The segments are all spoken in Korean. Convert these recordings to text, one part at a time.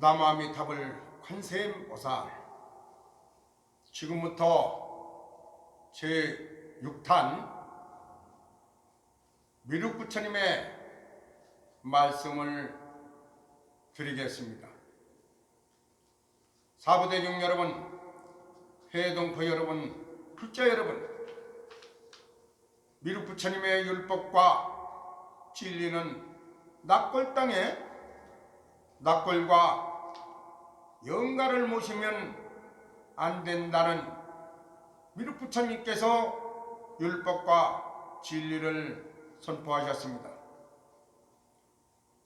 남아미탑을 관세음보살 지금부터 제 6탄 미륵부처님의 말씀을 드리겠습니다. 사부대중 여러분, 해동포 여러분, 불자 여러분, 미륵부처님의 율법과 진리는 납골 땅에 납골과 영가를 모시면 안 된다는 미륵부처님께서 율법과 진리를 선포하셨습니다.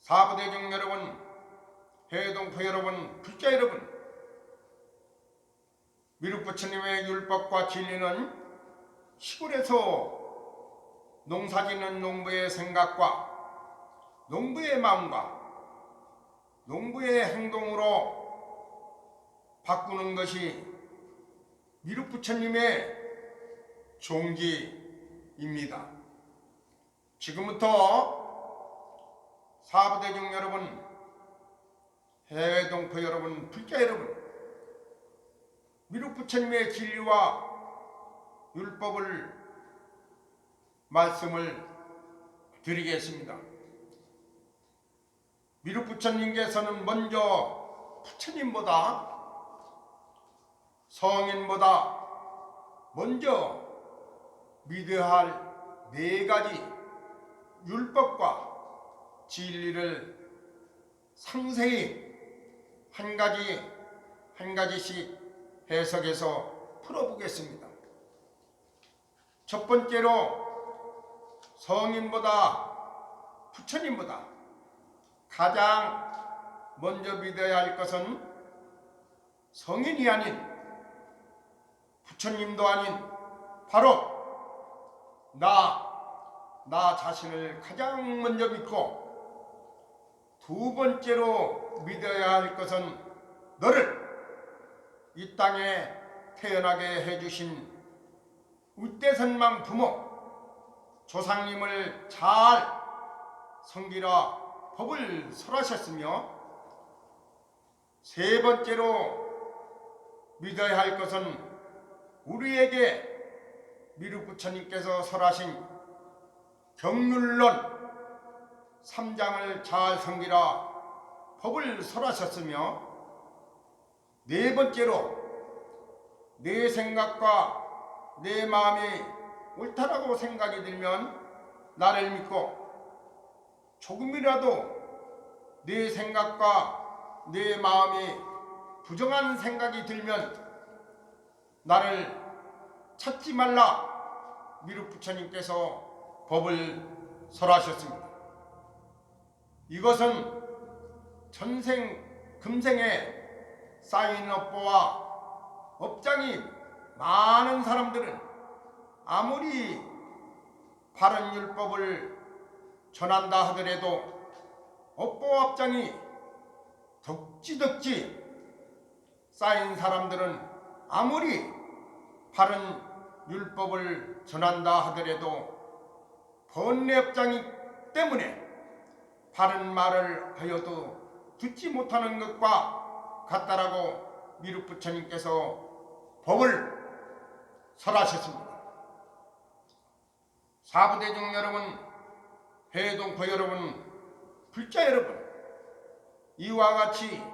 사부대중 여러분, 해동포 여러분, 불자 여러분, 미륵부처님의 율법과 진리는 시골에서 농사짓는 농부의 생각과 농부의 마음과 농부의 행동으로 바꾸는 것이 미륵 부처님의 종기입니다. 지금부터 사부대중 여러분, 해외 동포 여러분, 불자 여러분, 미륵 부처님의 진리와 율법을 말씀을 드리겠습니다. 미륵 부처님께서는 먼저 부처님보다 성인보다 먼저 믿어야 할 네 가지 율법과 진리를 상세히 한 가지 한 가지씩 해석해서 풀어보겠습니다. 첫 번째로 성인보다 부처님보다 가장 먼저 믿어야 할 것은 성인이 아닌 부처님도 아닌 바로 나, 나 자신을 가장 먼저 믿고 두 번째로 믿어야 할 것은 너를 이 땅에 태어나게 해주신 우대선망 부모 조상님을 잘 섬기라 법을 설하셨으며 세 번째로 믿어야 할 것은 우리에게 미륵 부처님께서 설하신 경률론 3장을 잘 섬기라 법을 설하셨으며 네 번째로 내 생각과 내 마음이 옳다라고 생각이 들면 나를 믿고 조금이라도 내 생각과 내 마음이 부정한 생각이 들면 나를 찾지 말라 미륵 부처님께서 법을 설하셨습니다. 이것은 전생 금생에 쌓인 업보와 업장이 많은 사람들은 아무리 바른 율법을 전한다 하더라도 업보와 업장이 덕지덕지 쌓인 사람들은 아무리 바른 율법을 전한다 하더라도 번뇌업장이 때문에 바른 말을 하여도 듣지 못하는 것과 같다라고 미륵 부처님께서 법을 설하셨습니다. 사부대중 여러분, 해동포 여러분, 불자 여러분, 이와 같이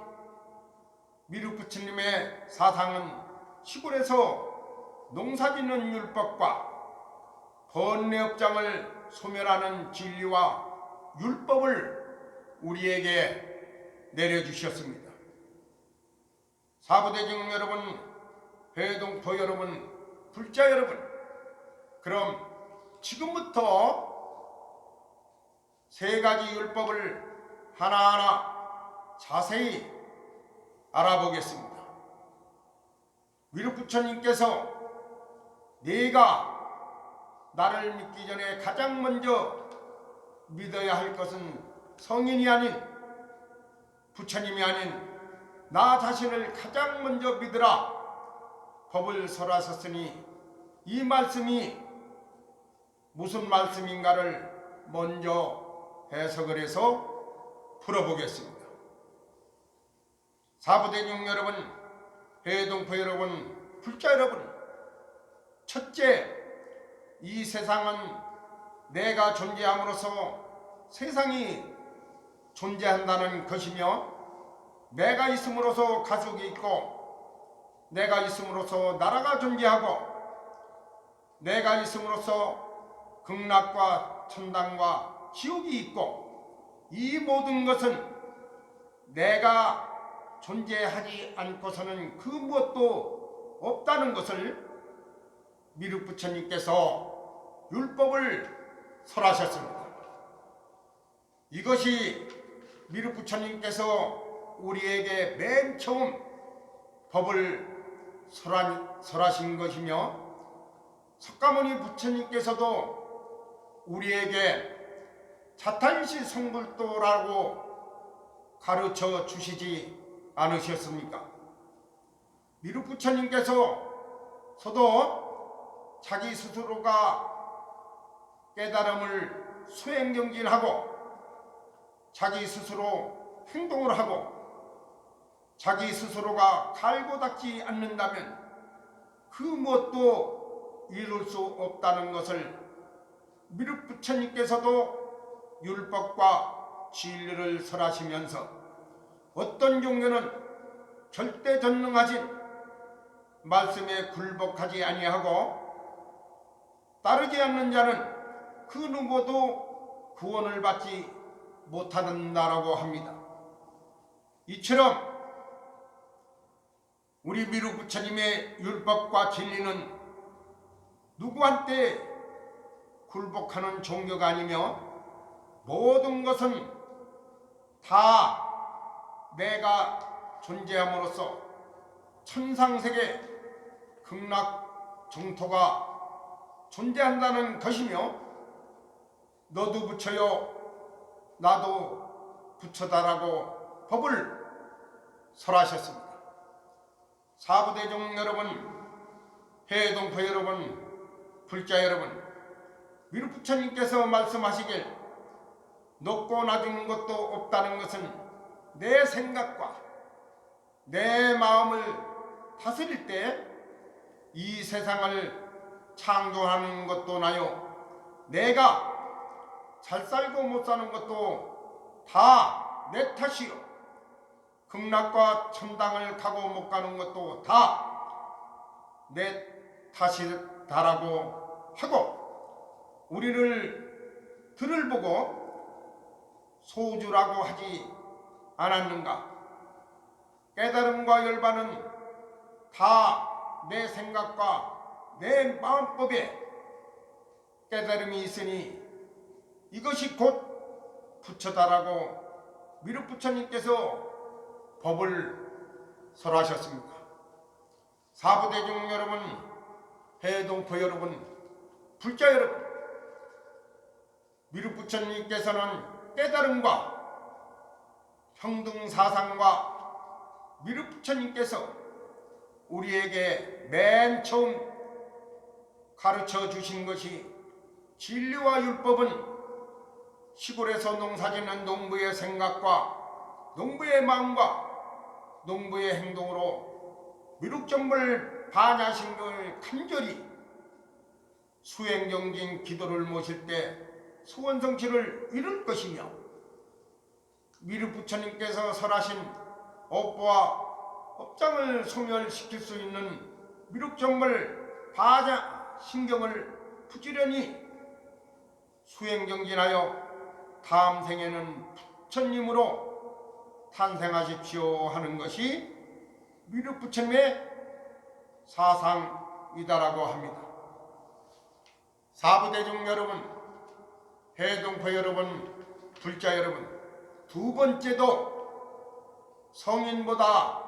미륵 부처님의 사상은 시골에서 농사짓는 율법과 번뇌업장을 소멸하는 진리와 율법을 우리에게 내려주셨습니다. 사부대중 여러분, 회동포 여러분, 불자 여러분, 그럼 지금부터 세 가지 율법을 하나하나 자세히 알아보겠습니다. 위로부처님께서 네가 나를 믿기 전에 가장 먼저 믿어야 할 것은 성인이 아닌 부처님이 아닌 나 자신을 가장 먼저 믿으라 법을 설하셨으니 이 말씀이 무슨 말씀인가를 먼저 해석을 해서 풀어보겠습니다. 사부대중 여러분, 해동포 여러분, 불자 여러분, 첫째, 이 세상은 내가 존재함으로써 세상이 존재한다는 것이며 내가 있음으로써 가족이 있고 내가 있음으로써 나라가 존재하고 내가 있음으로써 극락과 천당과 지옥이 있고 이 모든 것은 내가 존재하지 않고서는 그 무엇도 없다는 것을 미륵 부처님께서 율법을 설하셨습니다. 이것이 미륵 부처님께서 우리에게 맨 처음 법을 설한, 설하신 것이며 석가모니 부처님께서도 우리에게 자탄시 성불도라고 가르쳐 주시지 않으셨습니까? 미륵 부처님께서 서도 자기 스스로가 깨달음을 수행경진하고 자기 스스로 행동을 하고 자기 스스로가 갈고 닦지 않는다면 그 무엇도 이룰 수 없다는 것을 미륵 부처님께서도 율법과 진리를 설하시면서 어떤 종교는 절대 전능하신 말씀에 굴복하지 아니하고 따르지 않는 자는 그 누구도 구원을 받지 못하는다라고 합니다. 이처럼 우리 미루 부처님의 율법과 진리는 누구한테 굴복하는 종교가 아니며 모든 것은 다 내가 존재함으로써 천상세계 극락 정토가 존재한다는 것이며 너도 부처요 나도 부처다라고 법을 설하셨습니다. 사부대종 여러분, 해동포 여러분, 불자 여러분, 미루 부처님께서 말씀하시길 높고 낮은 것도 없다는 것은 내 생각과 내 마음을 다스릴 때 이 세상을 창조하는 것도 나요. 내가 잘 살고 못 사는 것도 다 내 탓이요. 극락과 천당을 가고 못 가는 것도 다 내 탓이다라고 하고 우리를 들을 보고 소주라고 하지 않았는가? 깨달음과 열반은 다 내 생각과 내 마음법에 깨달음이 있으니 이것이 곧 부처다라고 미륵 부처님께서 법을 설하셨습니다. 사부대중 여러분, 해동포 여러분, 불자 여러분, 미륵 부처님께서는 깨달음과 평등사상과 미륵 부처님께서 우리에게 맨 처음 가르쳐 주신 것이 진리와 율법은 시골에서 농사짓는 농부의 생각과 농부의 마음과 농부의 행동으로 미륵정물 반야신경을 간절히 수행정진 기도를 모실 때 소원성취를 이룰 것이며 미륵 부처님께서 설하신 업보와 업장을 소멸시킬 수 있는 미륵정물 바자 신경을 부지런히 수행정진하여 다음 생에는 부처님으로 탄생하십시오 하는 것이 미륵 부처님의 사상이다라고 합니다. 사부대중 여러분, 해동포 여러분, 불자 여러분, 두 번째도 성인보다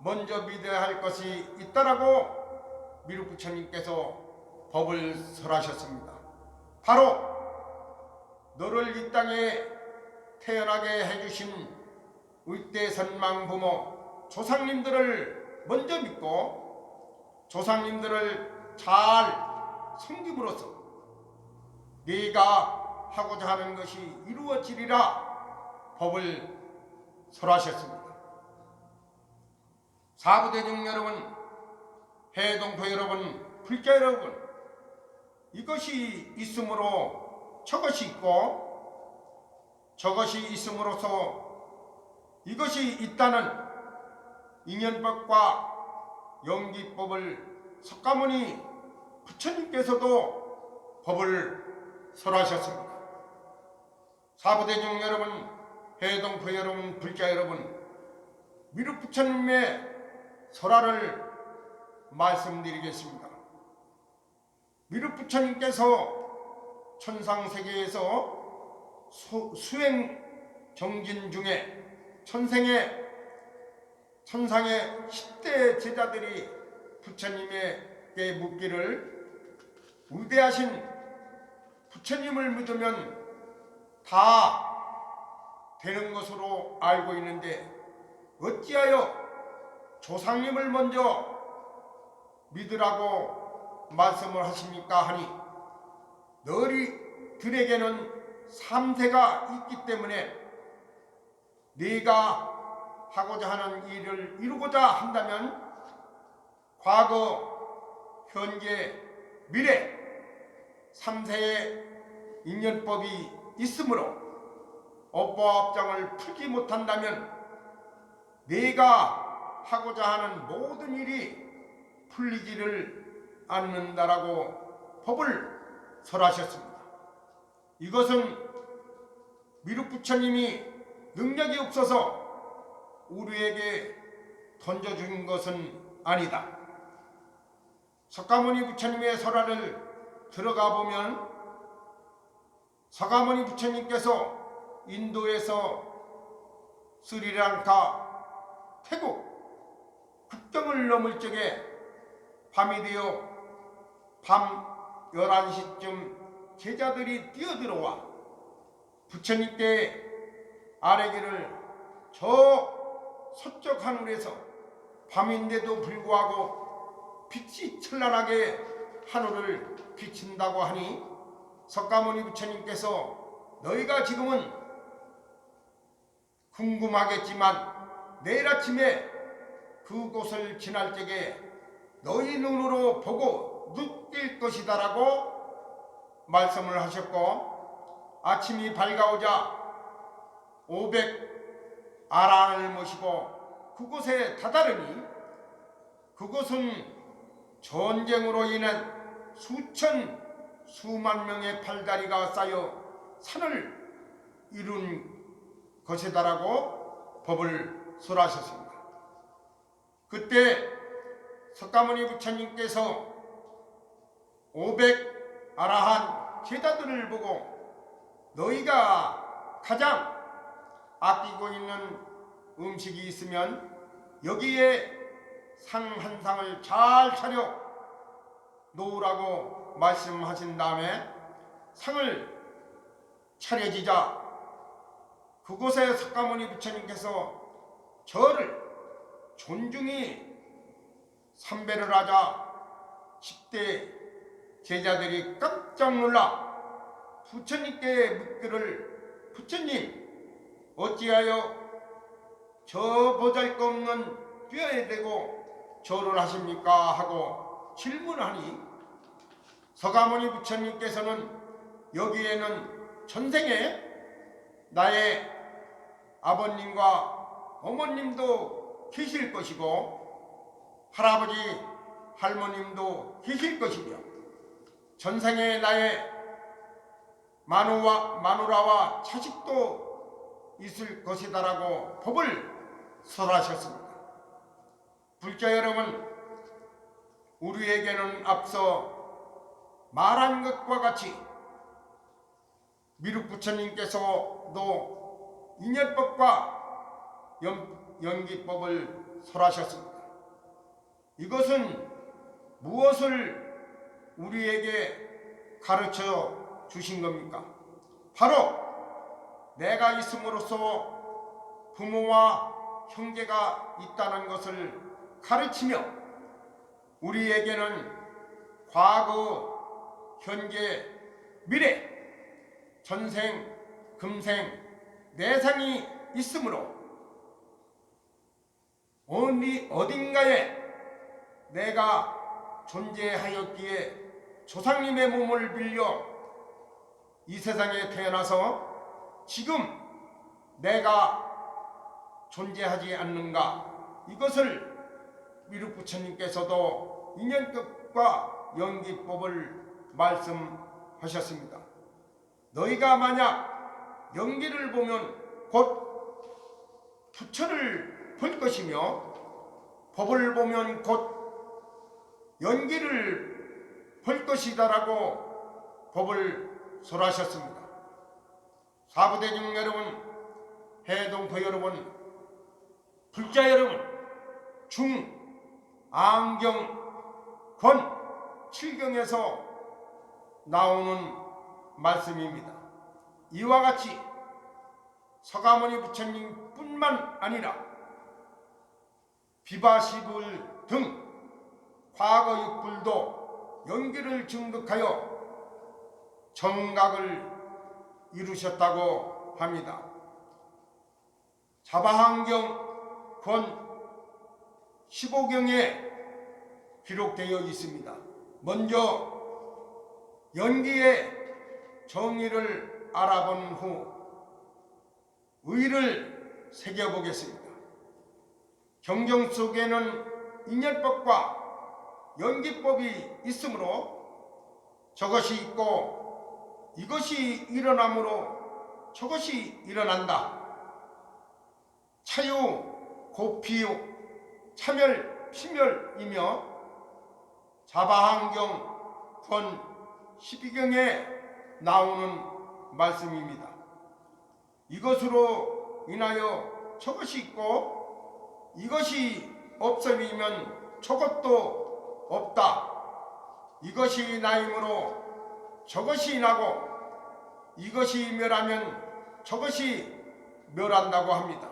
먼저 믿어야 할 것이 있다라고 미륵 부처님께서 법을 설하셨습니다. 바로 너를 이 땅에 태어나게 해주신 의대 선망 부모 조상님들을 먼저 믿고 조상님들을 잘 섬김으로써 네가 하고자 하는 것이 이루어지리라 법을 설하셨습니다. 사부대중 여러분, 해동포 여러분, 불자 여러분, 이것이 있으므로 저것이 있고 저것이 있음으로써 이것이 있다는 인연법과 연기법을 석가모니 부처님께서도 법을 설하셨습니다. 사부대중 여러분, 해동포 여러분, 불자 여러분, 미륵 부처님의 설화를 말씀드리겠습니다. 미륵 부처님께서 천상세계에서 수, 수행 정진 중에 천생의 천상의 10대 제자들이 부처님에게 묻기를 위대하신 부처님을 믿으면 다 되는 것으로 알고 있는데 어찌하여 조상님을 먼저 믿으라고 말씀을 하십니까 하니 너희 들에게는 삼세가 있기 때문에 네가 하고자 하는 일을 이루고자 한다면 과거, 현재, 미래 삼세의 인연법이 있으므로 업보합장을 풀지 못한다면 네가 하고자 하는 모든 일이 풀리지를 않는다라고 법을 설하셨습니다. 이것은 미륵 부처님이 능력이 없어서 우리에게 던져준 것은 아니다. 석가모니 부처님의 설화를 들어가 보면 석가모니 부처님께서 인도에서 스리랑카, 태국, 국경을 넘을 적에 밤이 되어 밤 11시쯤 제자들이 뛰어들어와 부처님께 아래기를 저 서쪽 하늘에서 밤인데도 불구하고 빛이 찬란하게 하늘을 비친다고 하니 석가모니 부처님께서 너희가 지금은 궁금하겠지만 내일 아침에 그곳을 지날 적에 너희 눈으로 보고 느낄 것이다 라고 말씀을 하셨고 아침이 밝아오자 500 아란을 모시고 그곳에 다다르니 그곳은 전쟁으로 인한 수천 수만 명의 팔다리가 쌓여 산을 이룬 것이다라고 법을 설하셨습니다. 그때 석가모니 부처님께서 500 아라한 제자들을 보고 너희가 가장 아끼고 있는 음식이 있으면 여기에 상 한 상을 잘 차려 놓으라고 말씀하신 다음에 상을 차려지자 그곳에 석가모니 부처님께서 저를 존중히 삼배를 하자 10대 제자들이 깜짝 놀라 부처님께 묻기를 부처님 어찌하여 저 보잘것없는 뼈에 대고 절을 하십니까? 하고 질문하니 서가모니 부처님께서는 여기에는 전생에 나의 아버님과 어머님도 계실 것이고 할아버지 할머님도 계실 것이며 전생에 나의 마누와 마누라와 자식도 있을 것이다라고 법을 설하셨습니다. 불자 여러분, 우리에게는 앞서 말한 것과 같이 미륵 부처님께서도 인연법과 연, 연기법을 설하셨습니다. 이것은 무엇을 우리에게 가르쳐 주신 겁니까? 바로 내가 있음으로써 부모와 형제가 있다는 것을 가르치며 우리에게는 과거, 현재, 미래, 전생, 금생, 내생이 있으므로 어디 어딘가에 내가 존재하였기에 조상님의 몸을 빌려 이 세상에 태어나서 지금 내가 존재하지 않는가 이것을 미륵 부처님께서도 인연법과 연기법을 말씀하셨습니다. 너희가 만약 연기를 보면 곧 부처를 볼 것이며 법을 보면 곧 연기를 볼 것이다라고 법을 설하셨습니다. 사부대중 여러분, 해동포 여러분, 불자 여러분, 중, 안경, 권, 칠경에서 나오는 말씀입니다. 이와 같이 서가모니 부처님뿐만 아니라 비바시불 등 과거 육불도 연기를 증득하여 정각을 이루셨다고 합니다. 자바한경 권 15경에 기록되어 있습니다. 먼저 연기의 정의를 알아본 후 의를 새겨보겠습니다. 경정 속에는 인연법과 연기법이 있으므로 저것이 있고 이것이 일어나므로 저것이 일어난다. 차유, 고피유, 차멸, 피멸이며 자바한경 권 12경에 나오는 말씀입니다. 이것으로 인하여 저것이 있고 이것이 없음이면 저것도 없다. 이것이 나이므로 저것이 나고 이것이 멸하면 저것이 멸한다고 합니다.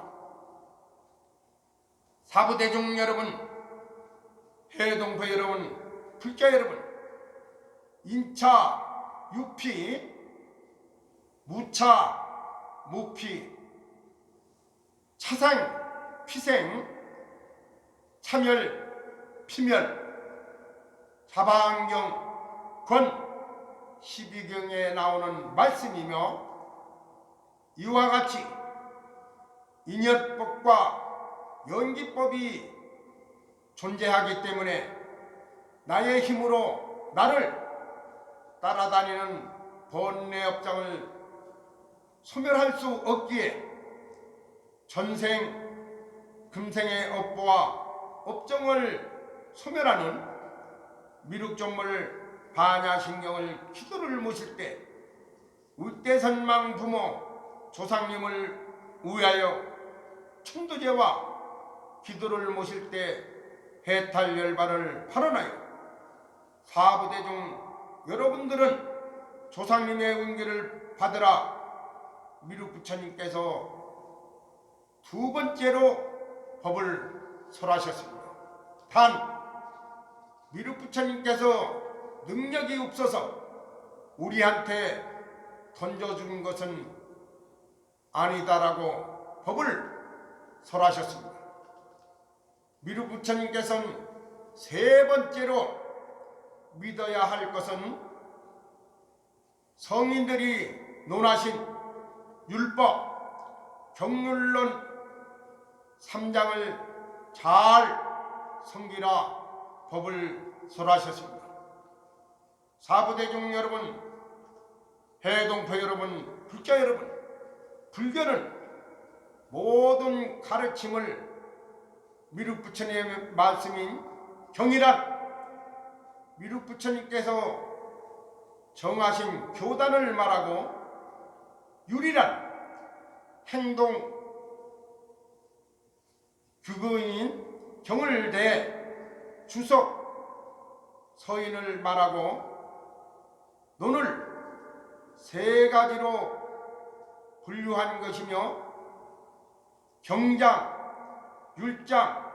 사부대중 여러분, 해동포 여러분, 불자 여러분, 인차, 유피, 무차, 무피, 차생, 피생, 차멸, 피멸, 자방경, 권, 12경에 나오는 말씀이며 이와 같이 인연법과 연기법이 존재하기 때문에 나의 힘으로 나를 따라다니는 번뇌 업장을 소멸할 수 없기에 전생 금생의 업보와 업종을 소멸하는 미륵종물 반야신경을 기도를 모실 때 의대선망 부모 조상님을 위하여 충도제와 기도를 모실 때 해탈 열반을 발언하여 사부대중 여러분들은 조상님의 은기를 받으라 미륵 부처님께서 두 번째로 법을 설하셨습니다. 단 미륵 부처님께서 능력이 없어서 우리한테 던져준 것은 아니다라고 법을 설하셨습니다. 미륵 부처님께서는 세 번째로 믿어야 할 것은 성인들이 논하신 율법, 경률론 3장을 잘 섬기라 법을 설하셨습니다. 사부대중 여러분, 해동포 여러분, 불자 여러분, 불교는 모든 가르침을 미륵 부처님의 말씀인 경이란 미륵 부처님께서 정하신 교단을 말하고 유리란 행동 규거인 경을 대 주석 서인을 말하고 논을 세 가지로 분류한 것이며 경장, 율장,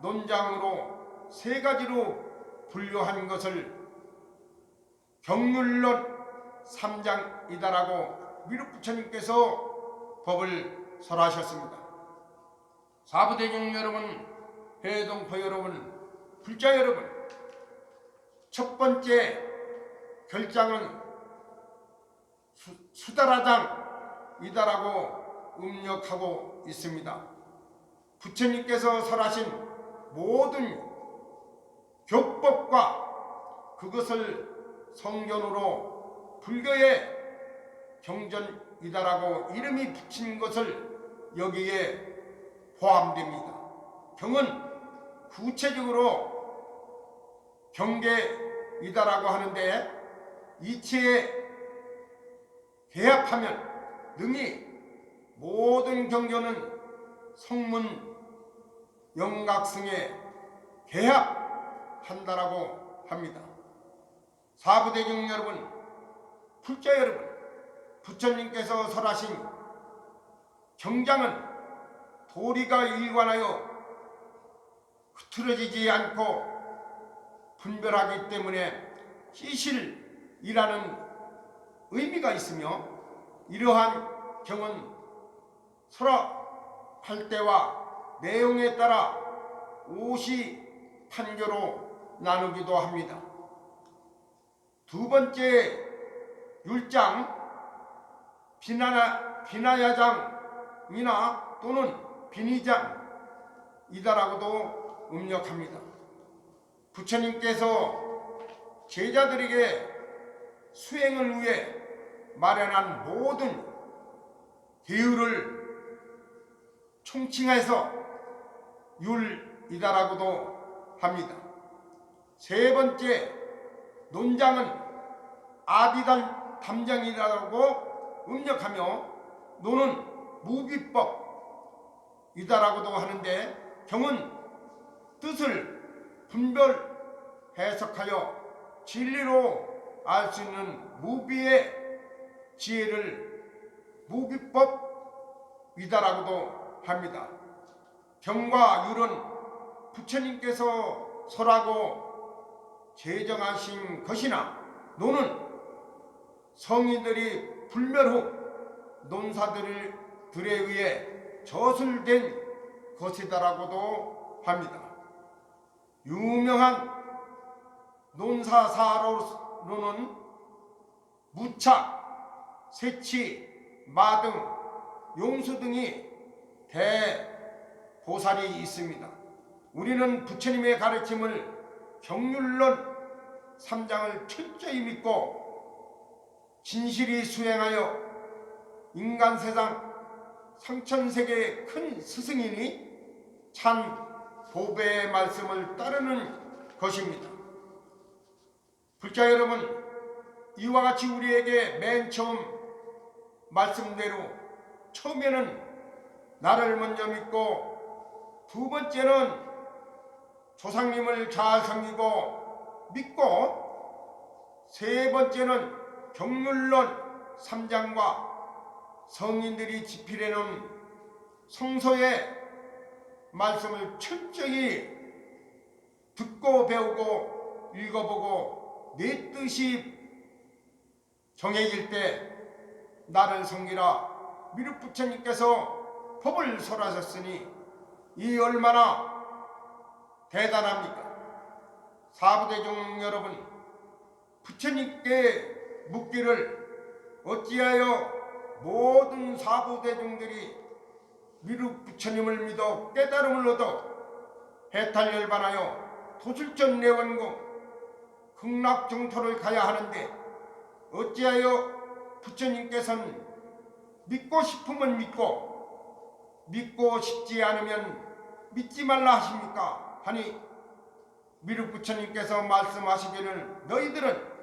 논장으로 세 가지로 분류한 것을 경률론 3장이다라고 미륵 부처님께서 법을 설하셨습니다. 사부대중 여러분, 해동포 여러분, 불자 여러분, 첫 번째 결장은 수, 수다라장 이다라고 음력하고 있습니다. 부처님께서 설하신 모든 교법과 그것을 성견으로 불교의 경전이다라고 이름이 붙인 것을 여기에 포함됩니다. 경은 구체적으로 경계이다라고 하는데 이치에 개합하면 능히 모든 경전은 성문 영각승에 개합한다라고 합니다. 사부대중 여러분, 불자 여러분, 부처님께서 설하신 경장은 도리가 일관하여 흐트러지지 않고 분별하기 때문에 시실이라는 의미가 있으며 이러한 경은 설합할 때와 내용에 따라 오시 판교로 나누기도 합니다. 두 번째 율장 비나야, 비나야장이나 또는 비니장이다라고도 음력합니다. 부처님께서 제자들에게 수행을 위해 마련한 모든 계율을 총칭해서 율이다라고도 합니다. 세 번째 논장은 아디단 담장이라고 음력하며 노는 무비법이다라고도 하는데 경은 뜻을 분별 해석하여 진리로 알 수 있는 무비의 지혜를 무비법이다라고도 합니다. 경과 율은 부처님께서 설하고 제정하신 것이나 노는 성인들이 불멸 후 논사들에 의해 저술된 것이다라고도 합니다. 유명한 논사사로는 무착, 세치, 마등, 용수 등이 대보살이 있습니다. 우리는 부처님의 가르침을 경률론 3장을 철저히 믿고 진실이 수행하여 인간 세상 상천세계의 큰 스승이니 참 보배의 말씀을 따르는 것입니다. 불자 여러분, 이와 같이 우리에게 맨 처음 말씀대로 처음에는 나를 먼저 믿고 두 번째는 조상님을 잘 섬기고 믿고 세 번째는 경률론 3장과 성인들이 집필해 놓은 성서의 말씀을 철저히 듣고 배우고 읽어보고 내 뜻이 정해질 때 나를 섬기라 미륵 부처님께서 법을 설하셨으니 이 얼마나 대단합니까? 사부대중 여러분 부처님께 묻기를 어찌하여 모든 사부대중들이 미륵 부처님을 믿어 깨달음을 얻어 해탈열반하여 도술전 내원궁 극락정토를 가야 하는데 어찌하여 부처님께서는 믿고 싶으면 믿고 믿고 싶지 않으면 믿지 말라 하십니까? 하니 미륵 부처님께서 말씀하시기를 너희들은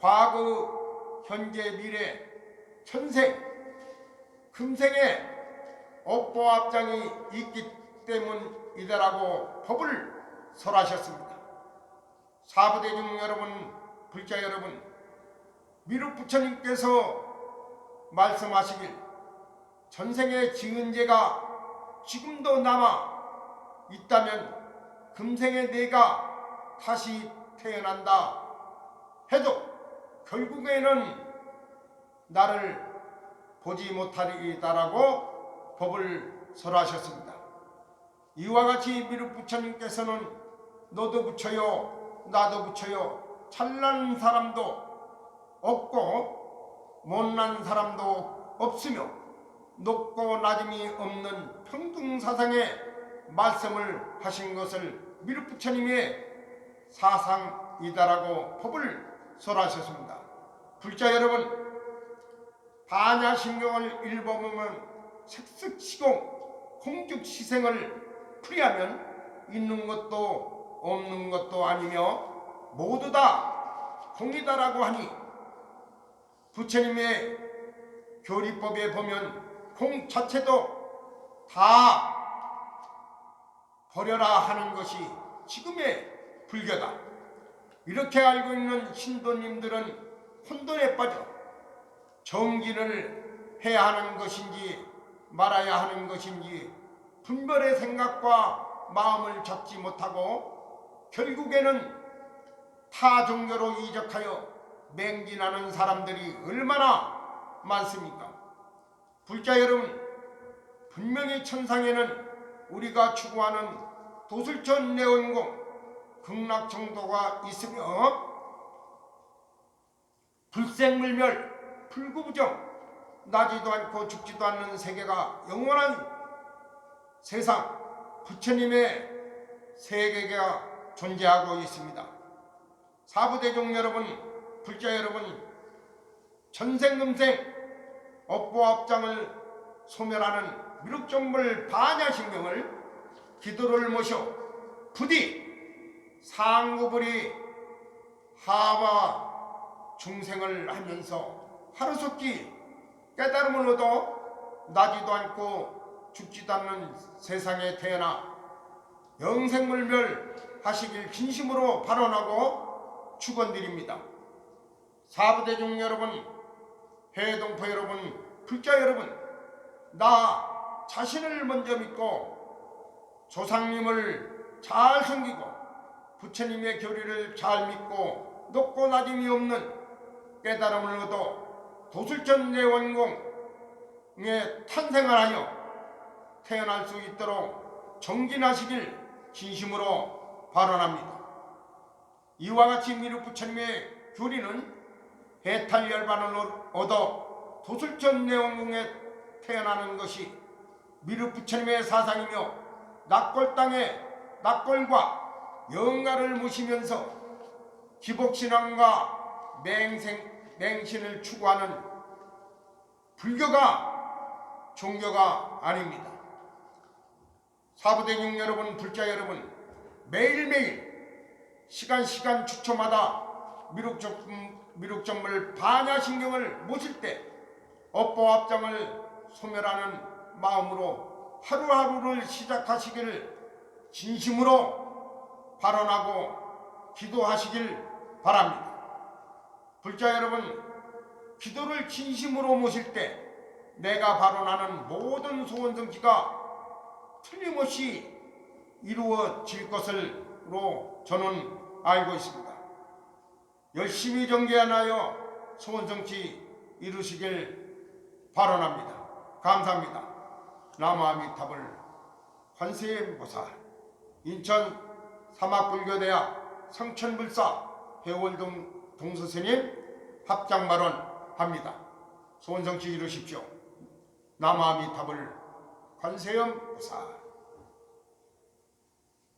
과거, 현재, 미래, 천생, 금생에 업보합장이 있기 때문이다라고 법을 설하셨습니다. 사부대중 여러분, 불자 여러분, 미륵 부처님께서 말씀하시길 전생에 지은 죄가 지금도 남아 있다면 금생에 내가 다시 태어난다 해도 결국에는 나를 보지 못하리다라고 법을 설하셨습니다. 이와 같이 미륵 부처님께서는 너도 부처요 나도 부처요 찬란 사람도 없고 못난 사람도 없으며 높고 낮음이 없는 평등사상의 말씀을 하신 것을 미륵 부처님의 사상이다라고 법을 설하셨습니다. 불자 여러분 반야신경을 읽어보면 색색시공 공죽시생을 풀이하면 있는 것도 없는 것도 아니며 모두 다 공이다라고 하니 부처님의 교리법에 보면 공 자체도 다 버려라 하는 것이 지금의 불교다. 이렇게 알고 있는 신도님들은 혼돈에 빠져 정진을 해야 하는 것인지 말아야 하는 것인지 분별의 생각과 마음을 잡지 못하고 결국에는 타 종교로 이적하여 맹진하는 사람들이 얼마나 많습니까? 불자 여러분, 분명히 천상에는 우리가 추구하는 도술천 내원공 극락 정도가 있으며 불생물멸, 불구부정, 나지도 않고 죽지도 않는 세계가 영원한 세상, 부처님의 세계가 존재하고 있습니다. 사부대종 여러분, 불자 여러분, 전생금생 업보합장을 소멸하는 미륵정물 반야신경을 기도를 모셔 부디 상구불이 하와 중생을 하면서 하루속히 깨달음을 얻어 나지도 않고 죽지도 않는 세상에 태어나 영생물멸 하시길 진심으로 발언하고 축원드립니다. 사부대중 여러분, 해동포 여러분, 불자 여러분, 나 자신을 먼저 믿고 조상님을 잘 섬기고 부처님의 교리를 잘 믿고 높고 낮음이 없는 깨달음을 얻어 도술천 내원공에 탄생을 하여 태어날 수 있도록 정진하시길 진심으로 발언합니다. 이와 같이 미륵 부처님의 교리는 해탈 열반을 얻어 도술천 내원공에 태어나는 것이 미륵 부처님의 사상이며 낙골 땅에 낙골과 영가를 모시면서 기복신앙과 맹생, 맹신을 추구하는 불교가 종교가 아닙니다. 사부대중 여러분, 불자 여러분, 매일매일 시간 시간 주초마다 미륵정, 미륵정물 반야신경을 모실 때 업보합장을 소멸하는 마음으로 하루하루를 시작하시기를 진심으로 발언하고 기도하시길 바랍니다. 불자 여러분, 기도를 진심으로 모실 때 내가 발언하는 모든 소원 성취가 틀림없이 이루어질 것으로 저는 알고 있습니다. 열심히 정개하여 소원 성취 이루시길 발언합니다. 감사합니다. 남아미탑을 관세음보살 인천 사막불교대학 성천불사 회월동 동서스님 합장 발언합니다. 소원성취 이루십시오. 남아미탑을 관세음 보살